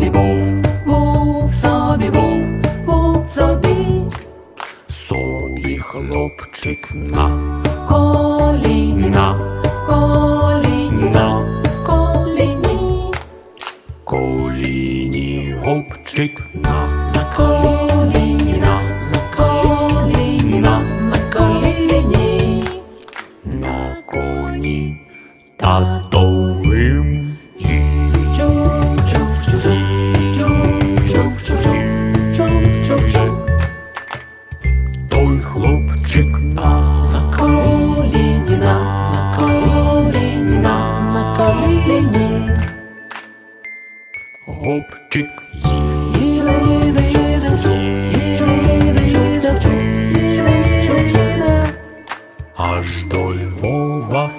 собі був, був собі був, був собі. Собі хлопчик на коліні, на коліні, коліні, хлопчик на на коліні, на, на коліні, на, коліні, на коні татовим їздить. Той хлопчик на коліні, на, на коліні, на, на коліні. хлопчик Їде, їде, їде, їде, їде, їде, їде, їде, їде. аж до Львова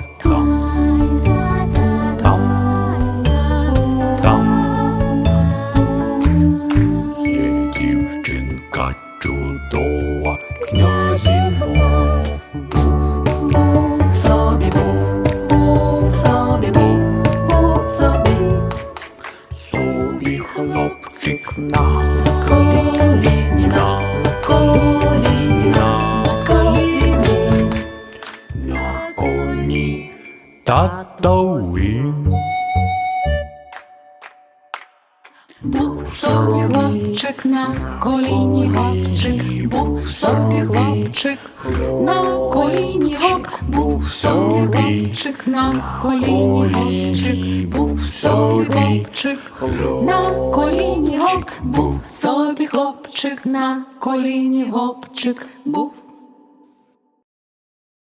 хлопчик на Коліні, на, коліні, на, коні татовим. Був собі хлопчик на коліні гопчик, був собі хлопчик на коліні гоп, був собі хлопчик на коліні гопчик, був собі хлопчик на коліні гоп, був. Собі хлопчик на коліні гопчик, був